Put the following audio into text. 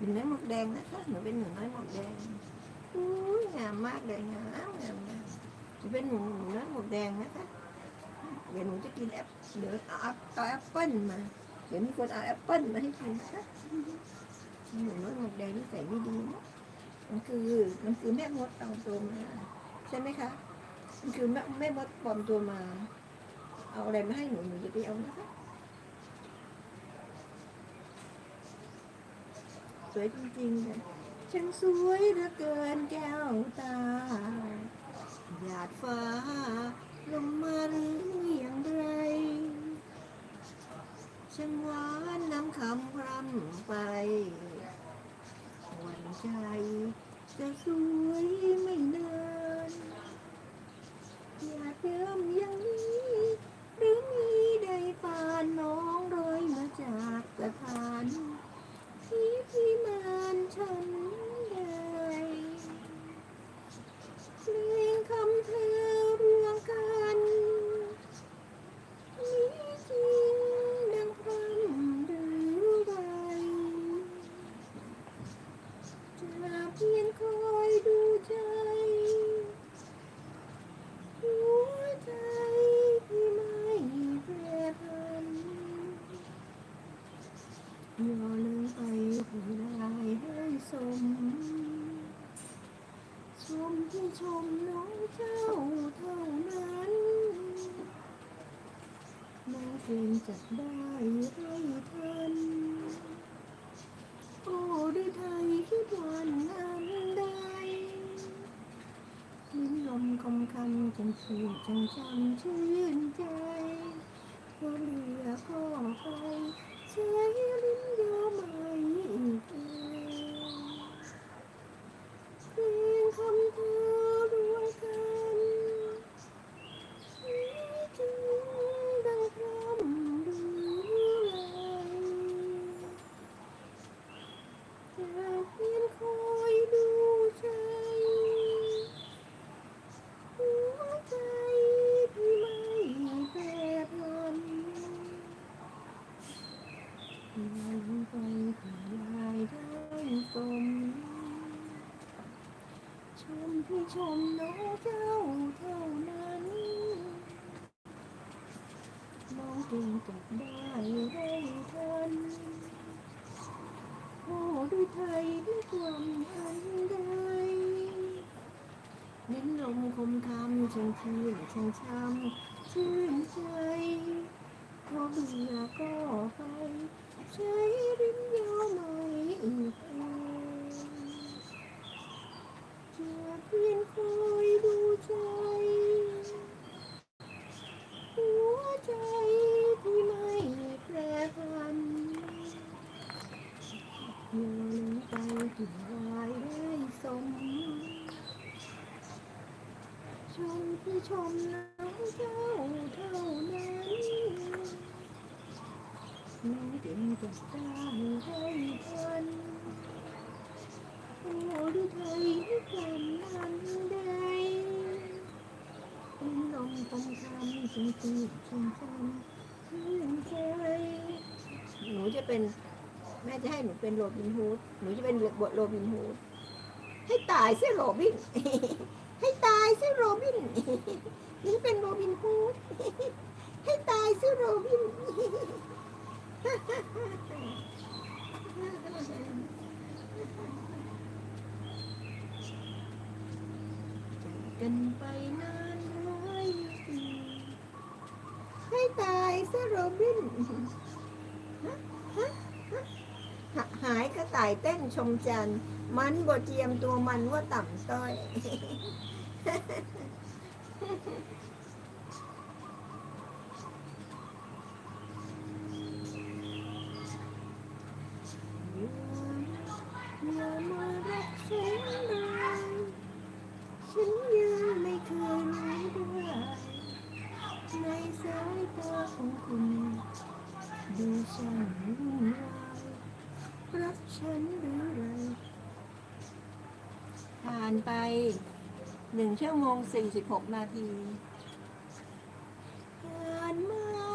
หนูน้อยหมวกแดงนะคะหนูเป็นหนูน้อยหมวกแดงอุ้งามมากเลยงามงามงามหนูเป็นหนูหนูน้อยหมวกแดงนะคะเดี๋ยวหนูจะกินแอปเดี๋ยวเอาเอาแอปเปิ้ลมาเดี๋ยวมีคนเอาแอปเปิ้ลมาให้กินนะหนูน้อยหมวกแดงนี่ใส่ไม่ดีนะมันคือมันคือแม่มดเอาตัวมาใช่ไหมคะมันคือแม่แม่มดปลอมตัวมา เอาอะไรมาให้หนูหนูจะไปเอานะคะ สวยจริงๆเลยช่างสวยเหลือเกินแก้วตา หยาดฟ้าลงมาหรืออย่างไรช่างหวานน้ำคำพรำไปหวันใจจะสวยไม่นานอยากเดิมอย่างนี้ หรือมีใดปานน้องโรยมาจากสถานที่พี่มานฉันใดเพลงคำเธอรวมกันมีจริงดังพรำหรือไร จะเพียงคอยดูใจ หัวใจที่ไม่แปรผันอย่าลืมไปผู้ได้ให้สม ชมที่ชมน้องเจ้าเท่านั้นน้องเพียงจับได้ให้ทันโอ้ด้วยไทยคิดวันนั้นใดลิ้นลมคมคำจนชื่นจังจำชื่นใจพอเรือก็ไปใช้ลิ้นยอไม่อีกแล้วเพลงคำเธอด้วยกันมีจริงดังพรำหรือไร จะเพียงคอยดูใจ หัวใจที่ไม่แปรผันอย่าลืมไปที่ลายได้สม มีชมน้องเจ้าเท่านั้นน้องจึงจับได้ให้ทันโอ้ด้วยไทยด้วยความอันใดลิ้นลมคมคำช่างชื่นช่างช้ำชื่นใจพอเบื่อก็ไปใช้ลิ้นยาวไม่อีกแล้วจะเพียงคอยดูใจ หัวใจที่ไม่แปรผัน อย่าลืมไปถึงรายได้สม ช มที่ชมน้องเจ้าเท่านั้นน้องจึงจะได้ให้ทันโอ้ดูไทยด้วยกันนั้นใดเป็นลมคงคำจงตื่นชมจำชื่นใจหนูจะเป็นแม่จะให้หนูเป็นโรบินฮูด หนูจะเป็นบทโรบินฮูด ให้ตายซิโรบิน ให้ตายซิโรบินหนูเป็นโรบินฮูดให้ตายซิโรบินจากกันไปนานร้อยปีให้ตายซิโรบินหะหายกระต่ายเต้นชมจันทร์มันบ่เจียมตัวมันว่าต่ำต้อย อย่ามารักฉันเลยฉันยังไม่เคยรู้ได้ในสายตาของคุณดูฉันวุ่นวายรักฉันหรือไรผ่านไป หนึ่งชั่วโมงสี่สิบหกนาทีผ่านมา